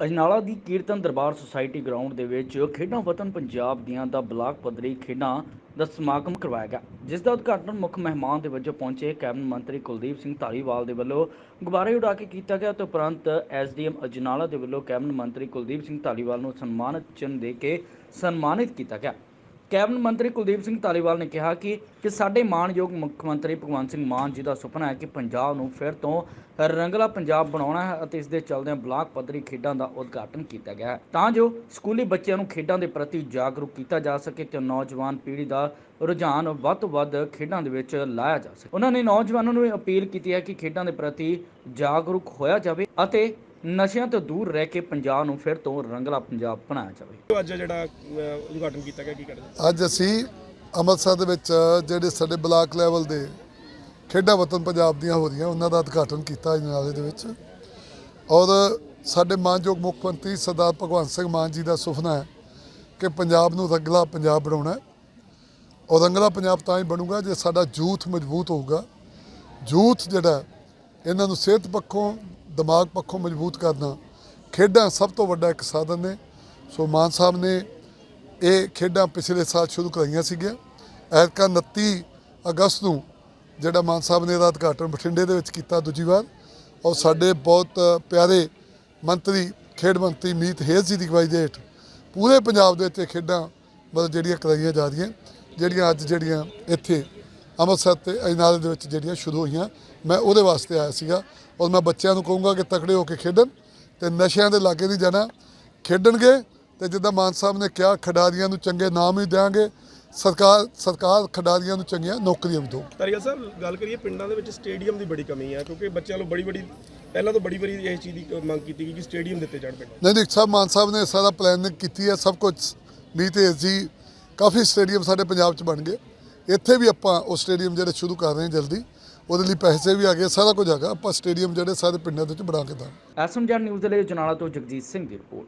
ਅਜਨਾਲਾ ਦੀ Kirtan Darbar society ground ਦੇ ਵਿੱਚ ਖੇਡਾਂ ਵਤਨ ਪੰਜਾਬ ਦੀਆਂ ਦਾ ਬਲਾਕ ਪੱਧਰੀ ਖੇਡਾਂ ਦਾ ਸਮਾਗਮ ਕਰਵਾਇਆ ਗਿਆ, ਜਿਸ ਦਾ ਉਦਘਾਟਨ ਮੁੱਖ ਮਹਿਮਾਨ ਦੇ ਵਜੋਂ ਪਹੁੰਚੇ ਕੈਬਨਿਟ ਮੰਤਰੀ ਕੁਲਦੀਪ ਸਿੰਘ ਧਾਲੀਵਾਲ ਦੇ ਵੱਲੋਂ ਗੁਬਾਰੇ ਉਡਾ ਕੇ ਕੀਤਾ ਗਿਆ ਤੇ ਉਪਰੰਤ ਐਸਡੀਐਮ ਅਜਨਾਲਾ ਦੇ ਵੱਲੋਂ ਕੈਬਨਿਟ ਮੰਤਰੀ ਕੁਲਦੀਪ ਸਿੰਘ ਧਾਲੀਵਾਲ ਨੂੰ ਸਨਮਾਨਿਤ ਚਿੰਨ੍ਹ ਦੇ ਕੇ ਸਨਮਾਨਿਤ ਕੀਤਾ ਗਿਆ। ਕੈਬਨਿਟ ਮੰਤਰੀ ਕੁਲਦੀਪ ਸਿੰਘ ਧਾਲੀਵਾਲ ਨੇ ਕਿਹਾ ਕਿ ਕਿ ਸਾਡੇ ਮਾਣਯੋਗ ਮੁੱਖ ਮੰਤਰੀ ਭਗਵੰਤ ਸਿੰਘ ਮਾਨ ਜੀ ਦਾ ਸੁਪਨਾ ਹੈ ਕਿ ਪੰਜਾਬ ਨੂੰ ਫਿਰ ਤੋਂ ਰੰਗਲਾ ਪੰਜਾਬ ਬਣਾਉਣਾ ਹੈ ਅਤੇ ਇਸ ਦੇ ਚੱਲਦਿਆਂ ਬਲਾਕ ਪੱਧਰੀ ਖੇਡਾਂ ਦਾ ਉਦਘਾਟਨ ਕੀਤਾ ਗਿਆ ਹੈ। ਤਾਂ ਜੋ ਸਕੂਲੀ ਬੱਚਿਆਂ ਨੂੰ ਖੇਡਾਂ ਦੇ ਪ੍ਰਤੀ ਜਾਗਰੂਕ ਕੀਤਾ ਜਾ ਸਕੇ ਤੇ ਨੌਜਵਾਨ ਪੀੜ੍ਹੀ ਦਾ ਰੁਝਾਨ ਵੱਧ ਤੋਂ ਵੱਧ ਖੇਡਾਂ ਦੇ ਵਿੱਚ ਲਾਇਆ ਜਾ ਸਕੇ। ਉਹਨਾਂ ਨੇ ਨੌਜਵਾਨਾਂ ਨੂੰ ਇਹ ਅਪੀਲ ਕੀਤੀ ਹੈ ਕਿ ਖੇਡਾਂ ਦੇ ਪ੍ਰਤੀ ਜਾਗਰੂਕ ਹੋਇਆ ਜਾਵੇ ਅਤੇ ਨਸ਼ਿਆਂ ਤੋਂ ਦੂਰ ਰਹਿ ਕੇ ਪੰਜਾਬ ਨੂੰ ਫਿਰ ਤੋਂ ਰੰਗਲਾ ਪੰਜਾਬ ਬਣਾਇਆ ਜਾਵੇ। ਅੱਜ ਜਿਹੜਾ ਉਦਘਾਟਨ ਕੀਤਾ ਗਿਆ ਕੀ ਕਰਦੇ? ਅੱਜ ਅਸੀਂ ਅੰਮ੍ਰਿਤਸਰ ਦੇ ਵਿੱਚ ਜਿਹੜੇ ਸਾਡੇ ਬਲਾਕ ਲੈਵਲ ਦੇ ਖੇਡਾਂ ਵਤਨ ਪੰਜਾਬ ਦੀਆਂ ਹੋ ਰਹੀਆਂ ਉਹਨਾਂ ਦਾ ਉਦਘਾਟਨ ਕੀਤਾ ਅਜਨਾਲੇ ਦੇ ਵਿੱਚ। ਔਰ ਸਾਡੇ ਮਾਨਯੋਗ ਮੁੱਖ ਮੰਤਰੀ ਸਰਦਾਰ ਭਗਵੰਤ ਸਿੰਘ ਮਾਨ ਜੀ ਦਾ ਸੁਪਨਾ ਹੈ ਕਿ ਪੰਜਾਬ ਨੂੰ ਰੰਗਲਾ ਪੰਜਾਬ ਬਣਾਉਣਾ ਹੈ। ਔਰ ਰੰਗਲਾ ਪੰਜਾਬ ਤਾਂ ਹੀ ਬਣੂਗਾ ਜੇ ਸਾਡਾ ਜੂਥ ਮਜ਼ਬੂਤ ਹੋਊਗਾ। ਜੂਥ ਜਿਹੜਾ ਇਹਨਾਂ ਨੂੰ ਸਿਹਤ ਪੱਖੋਂ ਦਿਮਾਗ ਪੱਖੋਂ ਮਜ਼ਬੂਤ ਕਰਨਾ ਖੇਡਾਂ ਸਭ ਤੋਂ ਵੱਡਾ ਇੱਕ ਸਾਧਨ ਨੇ। ਸੋ ਮਾਨ ਸਾਹਿਬ ਨੇ ਇਹ ਖੇਡਾਂ ਪਿਛਲੇ ਸਾਲ ਸ਼ੁਰੂ ਕਰਾਈਆਂ ਸੀਗੀਆਂ। ਐਤਕਾਂ 29 ਅਗਸਤ ਨੂੰ ਜਿਹੜਾ ਮਾਨ ਸਾਹਿਬ ਨੇ ਇਹਦਾ ਉਦਘਾਟਨ ਬਠਿੰਡੇ ਦੇ ਵਿੱਚ ਕੀਤਾ ਦੂਜੀ ਵਾਰ, ਔਰ ਸਾਡੇ ਬਹੁਤ ਪਿਆਰੇ ਮੰਤਰੀ, ਖੇਡ ਮੰਤਰੀ ਮੀਤ ਹੇਜ ਜੀ ਦੀ ਅਗਵਾਈ ਦੇ ਹੇਠ ਪੂਰੇ ਪੰਜਾਬ ਦੇ ਵਿੱਚ ਖੇਡਾਂ ਮਤਲਬ ਜਿਹੜੀਆਂ ਕਰਾਈਆਂ ਜਾ ਰਹੀਆਂ, ਜਿਹੜੀਆਂ ਅੱਜ ਜਿਹੜੀਆਂ ਇੱਥੇ ਅੰਮ੍ਰਿਤਸਰ ਤੇ ਅਜਨਾਲੇ ਦੇ ਵਿੱਚ ਜਿਹੜੀਆਂ ਸ਼ੁਰੂ ਹੋਈਆਂ ਮੈਂ ਉਹਦੇ ਵਾਸਤੇ ਆਇਆ ਸੀਗਾ ਔਰ ਮੈਂ ਬੱਚਿਆਂ ਨੂੰ ਕਹੂੰਗਾ ਕਿ ਤਕੜੇ ਹੋ ਕੇ ਖੇਡਣ ਤੇ ਨਸ਼ਿਆਂ ਦੇ ਲਾਗੇ ਨਹੀਂ ਜਾਣਾ। ਖੇਡਣਗੇ ਤੇ ਜਿੱਦਾਂ ਮਾਨ ਸਾਹਿਬ ਨੇ ਕਿਹਾ ਖਿਡਾਰੀਆਂ ਨੂੰ ਚੰਗੇ ਨਾਮ ਵੀ ਦੇਵਾਂਗੇ ਸਰਕਾਰ ਸਰਕਾਰ ਖਿਡਾਰੀਆਂ ਨੂੰ ਚੰਗੀਆਂ ਨੌਕਰੀਆਂ ਵੀ ਦੇਊਗੀ। ਤਾਰੀਆ ਸਾਹਿਬ ਗੱਲ ਕਰੀਏ ਪਿੰਡਾਂ ਦੇ ਵਿੱਚ ਸਟੇਡੀਅਮ ਦੀ ਬੜੀ ਕਮੀ ਹੈ ਕਿਉਂਕਿ ਬੱਚਿਆਂ ਨੂੰ ਬੜੀ ਬੜੀ ਪਹਿਲਾਂ ਤੋਂ ਬੜੀ ਬੜੀ ਇਸ ਚੀਜ਼ ਦੀ ਮੰਗ ਕੀਤੀ ਗਈ ਕਿ ਸਟੇਡੀਅਮ ਦਿੱਤੇ ਜਾਣ ਪਿੰਡਾਂ ਨਹੀਂ ਨਹੀਂ ਸਾਹਿਬ ਮਾਨ ਸਾਹਿਬ ਨੇ ਸਾਰਾ ਪਲਾਨਿੰਗ ਕੀਤੀ ਹੈ ਸਭ ਕੁਝ ਮੀਤ ਜੀ ਕਾਫੀ ਸਟੇਡੀਅਮ ਸਾਡੇ ਪੰਜਾਬ 'ਚ ਬਣ ਗਏ। ਇੱਥੇ ਵੀ ਆਪਾਂ ਉਹ ਸਟੇਡੀਅਮ ਜਿਹੜੇ ਸ਼ੁਰੂ ਕਰ ਰਹੇ ਹਾਂ ਜਲਦੀ, ਉਹਦੇ ਲਈ ਪੈਸੇ ਵੀ ਆ ਗਏ, ਸਾਰਾ ਕੁਝ ਹੈਗਾ ਆਪਾਂ ਸਟੇਡੀਅਮ ਜਿਹੜੇ ਸਾਰੇ ਪਿੰਡਾਂ ਦੇ ਵਿੱਚ ਬਣਾ ਕੇ ਦਾਂ ਐਸਐਮਜੈਡ ਨਿਊਜ਼ ਦੇ ਲਈ ਜਨਾਲਾ ਤੋਂ ਜਗਜੀਤ ਸਿੰਘ ਦੀ ਰਿਪੋਰਟ।